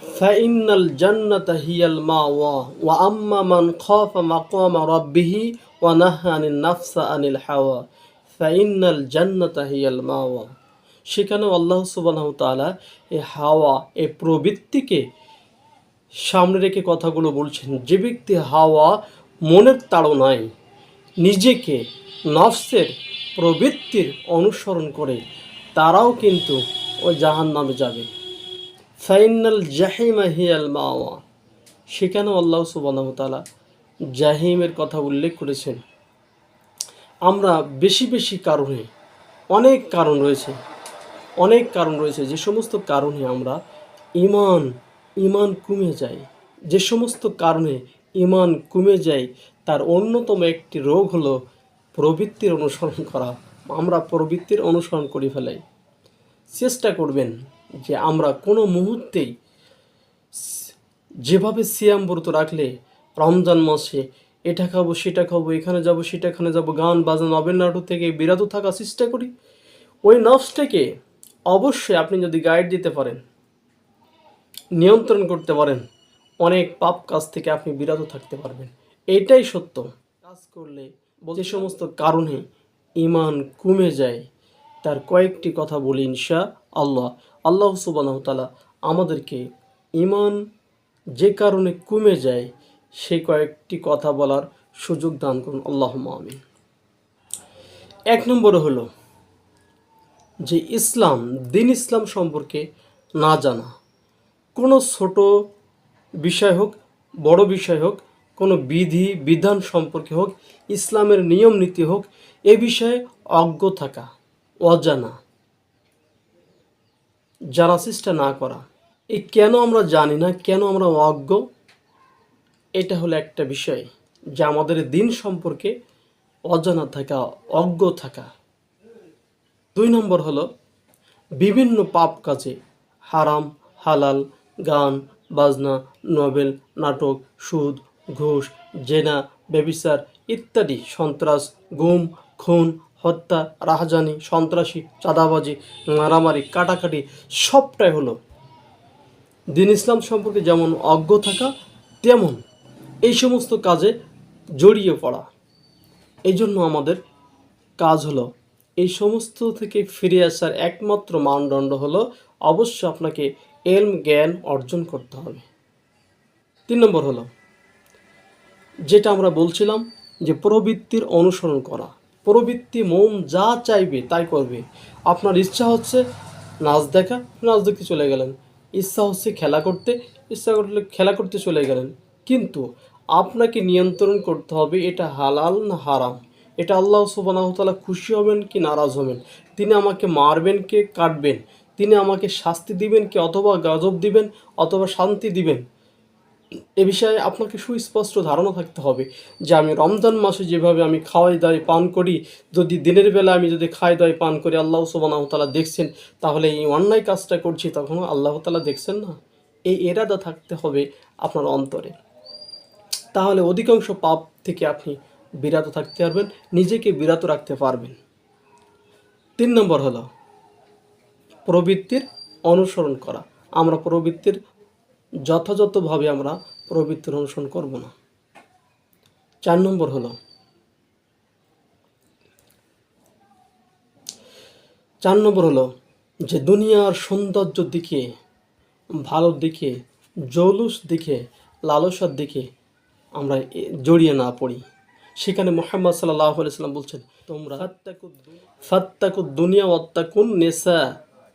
Final জান্নাতা হিয়াল মাওয়া ওয়া আম্মা মান খাফা মাকামা রাব্বিহি ওয়া নাহা আনিন নাফসা আনিল হাওয়া ফাইনাল জান্নাতা হিয়াল মাওয়া সেখানে আল্লাহ সুবহানাহু তাআলা এই হাওয়া এই প্রবৃত্তিকে সামনে রেখে কথাগুলো বলছেন। যে ব্যক্তি হাওয়া মনের তাড়নায় নিজেকে নফসের প্রবৃত্তির অনুসরণ করে, তারাও কিন্তু ওই জাহান নামে যাবে। ফাইনাল জাহিমা হিয়াল মাওয়া। সেখানেও আল্লাহ সুবাহতালা জাহিমের কথা উল্লেখ করেছেন। আমরা বেশি বেশি কারণে অনেক কারণ রয়েছে। অনেক কারণ রয়েছে, যে সমস্ত কারণে আমরা ইমান ইমান কমে যায় যে সমস্ত কারণে ইমান কমে যায় তার অন্যতম একটি রোগ হলো প্রবৃত্তির অনুসরণ করা। আমরা প্রবৃত্তির অনুসরণ করে ফেলাই। চেষ্টা করবেন। যে আমরা কোনো মুহূর্তেই যেভাবে সিয়াম ব্রত রাখলে রমজান মাসে এটা খাব, সেটা খাব, এখানে যাব, সেটা এখানে যাব, গান বাজানো নবেন নাটক থেকে বিরত থাকার চেষ্টা করি। ওই নফসটাকে অবশ্যই আপনি যদি গাইড দিতে পারেন, নিয়ন্ত্রণ করতে পারেন, অনেক পাপ কাজ থেকে আপনি বিরত থাকতে পারবেন। এটাই সত্য। কাজ করলে যে সমস্ত কারণে ইমান কমে যায়, তার কয়েকটি কথা বলি ইনশা আল্লাহ আল্লাহ সুবাহতালা আমাদেরকে ইমান যে কারণে কমে যায় সেই কয়েকটি কথা বলার সুযোগ দান করুন। আল্লাহ আমিন। এক নম্বর হলো যে ইসলাম, দিন ইসলাম সম্পর্কে না জানা, কোনো ছোট বিষয় হোক, বড় বিষয় হোক, কোনো বিধি, বিধান সম্পর্কে হোক, ইসলামের নিয়ম নীতি হোক, এ বিষয়ে অজ্ঞ থাকা, অজানা জানা চেষ্টা না করা, এই কেন আমরা জানি না, কেন আমরা অজ্ঞ? এটা হলো একটা বিষয় যে আমাদের দিন সম্পর্কে অজানা থাকা, অজ্ঞ থাকা। দুই নম্বর হলো বিভিন্ন পাপ কাজে হারাম, হালাল, গান, বাজনা, নভেল, নাটক, সুদ, ঘুষ, জেনা, ব্যবিচার ইত্যাদি, সন্ত্রাস, গুম, খুন হত্যা, রাহাজানি, সন্ত্রাসী, চাঁদাবাজি, মারামারি, কাটাকাটি সবটাই হলো দিন ইসলাম সম্পর্কে যেমন অজ্ঞ থাকা, তেমন এই সমস্ত কাজে জড়িয়ে পড়া। এই জন্য আমাদের কাজ হলো এই সমস্ত থেকে ফিরে আসার একমাত্র মানদণ্ড হলো অবশ্যই আপনাকে এলম, জ্ঞান অর্জন করতে হবে। তিন নম্বর হলো যেটা আমরা বলছিলাম যে প্রবৃত্তির অনুসরণ করা। প্রবৃত্তি মন যা চাইবে তাই করবে। আপনার ইচ্ছা হচ্ছে নাচ দেখা, নাচ দেখতে চলে গেলেন। ইচ্ছা হচ্ছে খেলা করতে, ইচ্ছা করলে খেলা করতে চলে গেলেন। কিন্তু আপনাকে নিয়ন্ত্রণ করতে হবে এটা হালাল না হারাম? এটা আল্লাহ সুবানাহতালা খুশি হবেন কি নারাজ হবেন? তিনি আমাকে মারবেন কে কাটবেন? তিনি আমাকে শাস্তি দিবেন কি অথবা গাজব দিবেন অথবা শান্তি দিবেন? এ বিষয়ে আপনাকে সুস্পষ্ট ধারণা থাকতে হবে যে আমি রমজান মাসে যেভাবে আমি খাওয়াই দাওয়াই পান করি, যদি দিনের বেলা আমি যদি খাই দাওয়াই পান করি, আল্লাহ সুবানাহ তালা দেখছেন, তাহলে এই অন্যায় কাজটা করছি, তখন আল্লাহ তালা দেখছেন না। এই এরাদা থাকতে হবে আপনার অন্তরে। তাহলে অধিকাংশ পাপ থেকে আপনি বিরত থাকতে পারবেন, নিজেকে বিরত রাখতে পারবেন। তিন নম্বর হলো প্রবৃত্তির অনুসরণ করা। আমরা প্রবৃত্তির যথাযথভাবে আমরা প্রবৃত্তির অনুসরণ করব না। চার নম্বর হলো, চার নম্বর হলো যে দুনিয়ার সৌন্দর্য দিকে, ভালোর দিকে, জৌলুস দিকে, লালসার দিকে আমরা জড়িয়ে না পড়ি। সেখানে মোহাম্মদ সাল্লাহ সাল্লাম বলছেন, তোমরা ফাত্তাকু দুনিয়া অত্তাকুন নেশা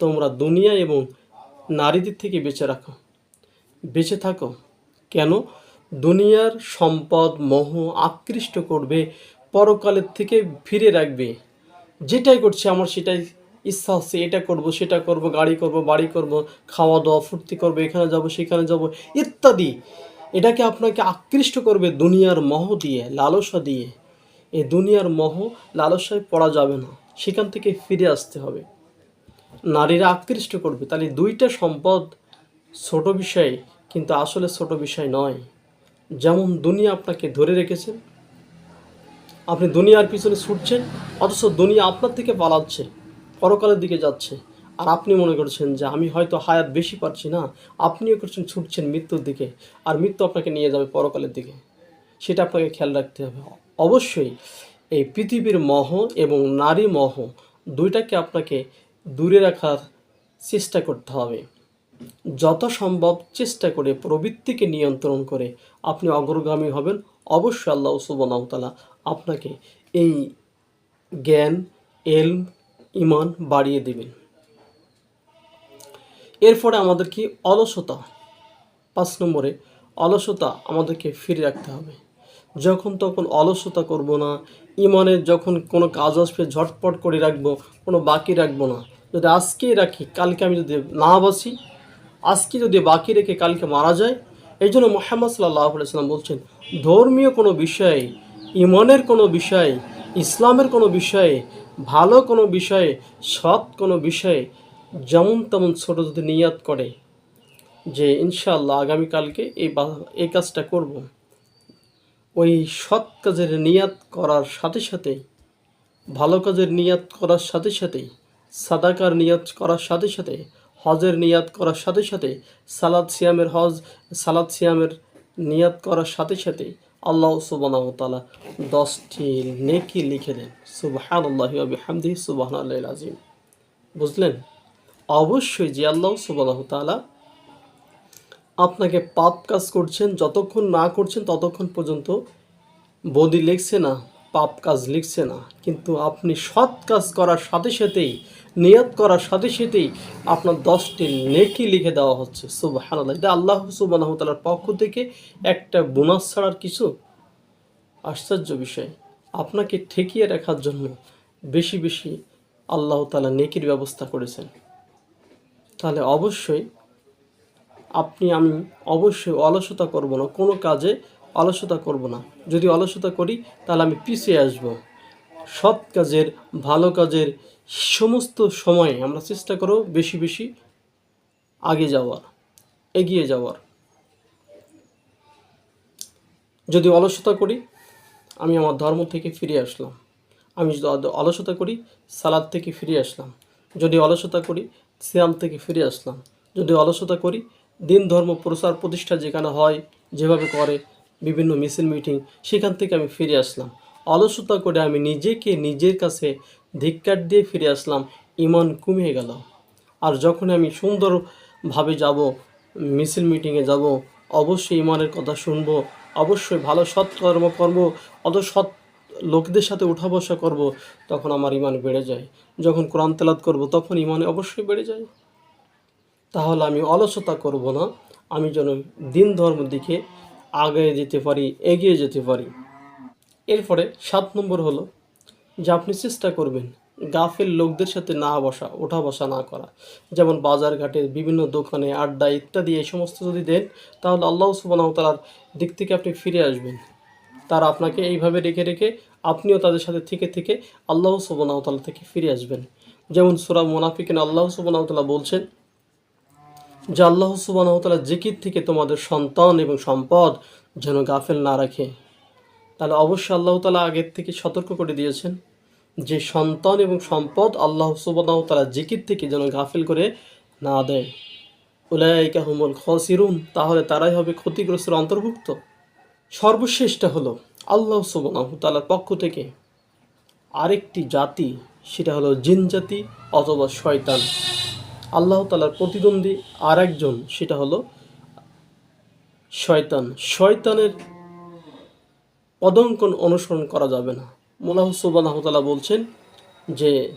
তোমরা দুনিয়া এবং নারীদের থেকে বেঁচে রাখো। বেঁচে থাকো। কেন? দুনিয়ার সম্পদ মোহ আকৃষ্ট করবে, পরকালের থেকে ফিরে রাখবে। যেটাই করছে আমার সেটাই ইচ্ছা হচ্ছে এটা করব, সেটা করব, গাড়ি করব, বাড়ি করব খাওয়া দাওয়া ফুর্তি করব, এখানে যাব, সেখানে যাব, ইত্যাদি। এটাকে আপনাকে আকৃষ্ট করবে দুনিয়ার মহ দিয়ে, লালসা দিয়ে। এই দুনিয়ার মহ লালসায় পড়া যাবে না, সেখান থেকে ফিরে আসতে হবে। নারীরা আকৃষ্ট করবে। তাহলে দুইটা সম্পদ ছোট বিষয় কিন্তু আসলে ছোট বিষয় নয়। যেমন দুনিয়া আপনাকে ধরে রেখেছে। আপনি দুনিয়ার পিছনে ছুটছেন, অথচ দুনিয়া আপনার থেকে পালাচ্ছে, পরকালের দিকে যাচ্ছে। আর আপনি মনে করছেন যে আমি হয়তো হায়াত বেশি পাচ্ছি না, আপনিও করছেন, ছুটছেন মৃত্যুর দিকে। আর মৃত্যু আপনাকে নিয়ে যাবে পরকালের দিকে। সেটা আপনাকে খেয়াল রাখতে হবে। অবশ্যই এই পৃথিবীর মহ এবং নারী মহ দুইটাকে আপনাকে দূরে রাখার চেষ্টা করতে হবে। যত সম্ভব চেষ্টা করে প্রবৃত্তিকে নিয়ন্ত্রণ করে আপনি অগ্রগামী হবেন। অবশ্যই আল্লাহ সুবনাহতালা আপনাকে এই জ্ঞান এল ইমান বাড়িয়ে দিবেন। এরপরে আমাদের কি? অলসতা। পাঁচ নম্বরে অলসতা আমাদেরকে ফিরে রাখতে হবে। যখন তখন অলসতা করব না ইমানের যখন কোনো কাজ আসবে ঝটপট করে রাখব, কোনো বাকি রাখব না। যদি আজকেই রাখি, কালকে আমি যদি না বাসি আজকে যদি বাকি রেখে কালকে মারা যায়, এই জন্য মোহাম্মদ সাল্লাহ সাল্লাম বলছেন, ধর্মীয় কোনো বিষয়ে, ইমানের কোনো বিষয়ে, ইসলামের কোনো বিষয়ে, ভালো কোনো বিষয়ে, সৎ কোনো বিষয়ে যেমন তেমন ছোটো যদি নিয়াত করে যে ইনশাআল্লাহ আগামীকালকে এই এই কাজটা করব। ওই সৎ কাজের নিয়াত করার সাথে সাথে, ভালো কাজের নিয়াত করার সাথে সাথেই সাদাকার নিয়াত করার সাথে সাথে হজের নিয়াত করার সাথে সাথে সালাদ সিয়ামের হজ সালাদ সিয়ামের নিয়াত করার সাথে সাথে আল্লাহ সুবাহ তালা দশটি নেকি লিখে দেন। সুবাহান আল্লাহ হামদি সুবাহ আজিম বুঝলেন? অবশ্যই যে আল্লাহ সুবাহ তালা আপনাকে পাপ কাজ করছেন, যতক্ষণ না করছেন ততক্ষণ পর্যন্ত বদি লিখছে না। পাপ কাজ লিখছে না। কিন্তু আপনি সৎ কাজ করার সাথে সাথেই, নিয়ত করার সাথে সাথেই আপনার দশটি নেকি লিখে দেওয়া হচ্ছে। সুবাহ এটা আল্লাহ সুবাহ তালার পক্ষ থেকে একটা বোনাস ছাড়ার কিছু আশ্চর্য বিষয়। আপনাকে ঠেকিয়ে রাখার জন্য বেশি বেশি আল্লাহ তালা নেকির ব্যবস্থা করেছেন। তাহলে অবশ্যই আপনি, আমি অবশ্যই অলসতা করব না। কোনো কাজে অলসতা করব না। যদি অলসতা করি, তাহলে আমি পিছিয়ে আসব। সৎ কাজের, ভালো কাজের সমস্ত সময়ে আমরা চেষ্টা করব বেশি বেশি আগে যাওয়ার এগিয়ে যাওয়ার। যদি অলসতা করি, আমি আমার ধর্ম থেকে ফিরে আসলাম। আমি অলসতা করি, সালাদ থেকে ফিরে আসলাম। যদি অলসতা করি, সিয়াম থেকে ফিরে আসলাম। যদি অলসতা করি, দিন ধর্ম প্রচার প্রতিষ্ঠা যেখানে হয়, যেভাবে করে বিভিন্ন মিছিল মিটিং, সেখান থেকে আমি ফিরে আসলাম। অলসতা করে আমি নিজেকে নিজের কাছে ধিক্কার দিয়ে ফিরে আসলাম। ইমান কমিয়ে গেল। আর যখন আমি সুন্দরভাবে যাব, মিছিল মিটিংয়ে যাব, অবশ্যই ইমানের কথা শুনব, অবশ্যই ভালো সৎ কর্ম করব, অত সৎ লোকদের সাথে উঠা বসা করব, তখন আমার ইমান বেড়ে যায়। যখন কোরআন তেলাত করব, তখন ইমানে অবশ্যই বেড়ে যায়। তাহলে আমি অলসতা করব না। আমি যেন দিন ধর্ম দিকে আগে যেতে পারি, এগিয়ে যেতে পারি। এরপরে সাত নম্বর হলো যে আপনি চেষ্টা করবেন গাফের লোকদের সাথে না বসা, ওঠা বসা না করা। যেমন বাজার ঘাটে বিভিন্ন দোকানে আড্ডা ইত্যাদি, এই সমস্ত যদি দেন, তাহলে আল্লাহ সুবাহ তালার দিক থেকে আপনি ফিরে আসবেন। তারা আপনাকে এইভাবে রেখে রেখে আপনিও তাদের সাথে থেকে থেকে আল্লাহ সুবাহ তালা থেকে ফিরে আসবেন। যেমন সুরা মোনাফিকেন, আল্লাহ সুবাহ তালা বলছেন যে আল্লাহ সুবাহ তালা জিকির থেকে তোমাদের সন্তান এবং সম্পদ যেন গাফেল না রাখে। তাহলে অবশ্যই আল্লাহ তালা আগের থেকে সতর্ক করে দিয়েছেন যে সন্তান এবং সম্পদ আল্লাহ সুবাহ তালা জিকির থেকে যেন গাফেল করে না দেয়। উলাইকা হুমুল খসিরুন, তাহলে তারাই হবে ক্ষতিগ্রস্তের অন্তর্ভুক্ত। সর্বশেষটা হলো আল্লাহ সুবাহ তালার পক্ষ থেকে আরেকটি জাতি, সেটা হলো জিন জাতি অথবা শয়তান। আল্লাহ তালার প্রতিদ্বন্দ্বী আর একজন সেটা হলো শয়তান। শয়তানের পদঙ্কন অনুসরণ করা যাবে না। মোলাহ সুবাহ তালা বলছেন যে,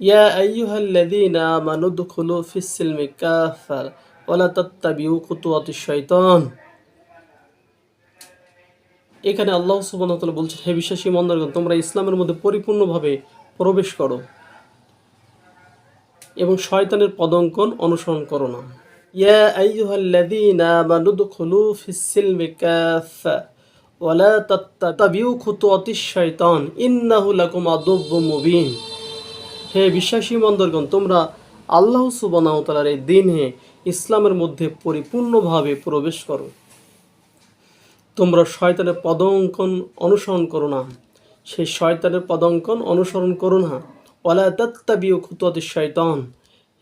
ইয়া শাইতান এখানে আল্লাহ সুবহানাহু বলছেন, হে বিশ্বাসী মন্দারগণ, তোমরা ইসলামের মধ্যে পরিপূর্ণভাবে প্রবেশ করো। এবং শয়তানের পদঙ্কন অনুসরণ করো না। ইয়া হে বিশ্বাসী মন্দরগণ, তোমরা আল্লাহ তালার এই দিনে ইসলামের মধ্যে পরিপূর্ণভাবে প্রবেশ করো। তোমরা শয়তানের পদঙ্কন অনুসরণ করো না। সেই শয়তানের পদঙ্কন অনুসরণ করো না। ওয়ালা তাত্তাবিউ খুতুয়াতি শয়তান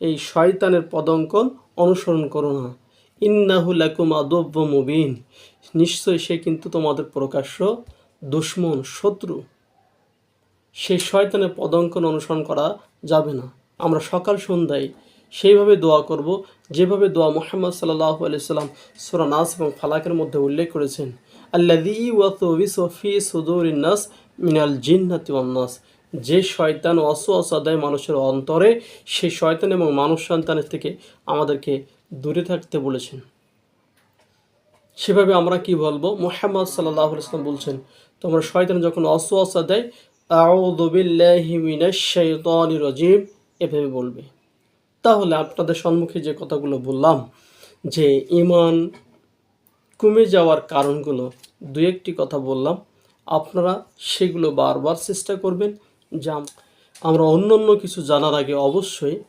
এই শয়তানের পদঙ্কন অনুসরণ করো না। ইন্নাহু লাকুম আদব্য মুবিন। নিশ্চয় সে কিন্তু তোমাদের প্রকাশ্য দুশ্মন, শত্রু। সেই শয়তানের পদঙ্কন অনুসরণ করা যাবে না। আমরা সকাল সন্ধ্যায় সেইভাবে দোয়া করব, যেভাবে দোয়া মোহাম্মদ সাল্লাহ আলাইসাল্লাম সুরা নাস এবং ফালাকের মধ্যে উল্লেখ করেছেন আল্লাদি ওয়াতফি সুদুর নাস মিনাল জিন্নাতি নাস। যে শয়তান অস অসাদায় মানুষের অন্তরে সেই শয়তান এবং মানুষ সন্তানের থেকে আমাদেরকে দূরে থাকতে বলেছেন। সেভাবে আমরা কি বলব? মোহাম্মদ সাল্লাহ ইসলাম বলছেন, তোমরা শয়তান যখন অসুয়াসা দেয় এভাবে বলবে। তাহলে আপনাদের সম্মুখে যে কথাগুলো বললাম, যে ইমান কমে যাওয়ার কারণগুলো দু একটি কথা বললাম। আপনারা সেগুলো বারবার চেষ্টা করবেন যা আমরা অন্য অন্য কিছু জানার আগে অবশ্যই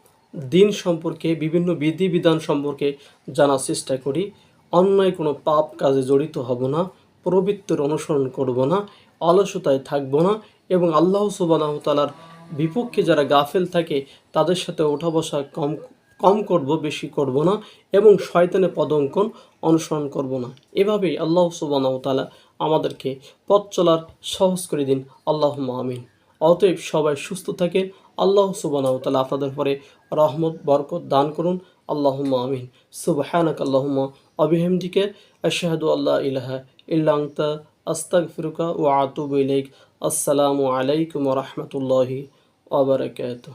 দিন সম্পর্কে, বিভিন্ন বিধিবিধান সম্পর্কে জানার চেষ্টা করি। অন্যায় কোনো পাপ কাজে জড়িত হব না, প্রবৃত্তর অনুসরণ করব না, অলসতায় থাকব না এবং আল্লাহ সুবাহ তালার বিপক্ষে যারা গাফেল থাকে, তাদের সাথে ওঠা বসা কম কম করব, বেশি করব না এবং শয়তানের পদঙ্কন অনুসরণ করব না। এভাবেই আল্লাহ সুবাহ তালা আমাদেরকে পথ চলার সহজ করে দিন। আল্লাহ আমিন। অতএব সবাই সুস্থ থাকেন। আল্লাহ সুবাহ তালা আপনাদের পরে রহমত, বরকত দান করুন। আল্লাহ আমিন। সুবাহানক আল্লাহুম্মা অবিহামদিকে আশাহাদু আল্লাহ ইলাহা ইল্লাংতা আস্তাক ফিরুকা ও আতুব আসসালামু আলাইকুম রহমতুল্লাহি আবরকাত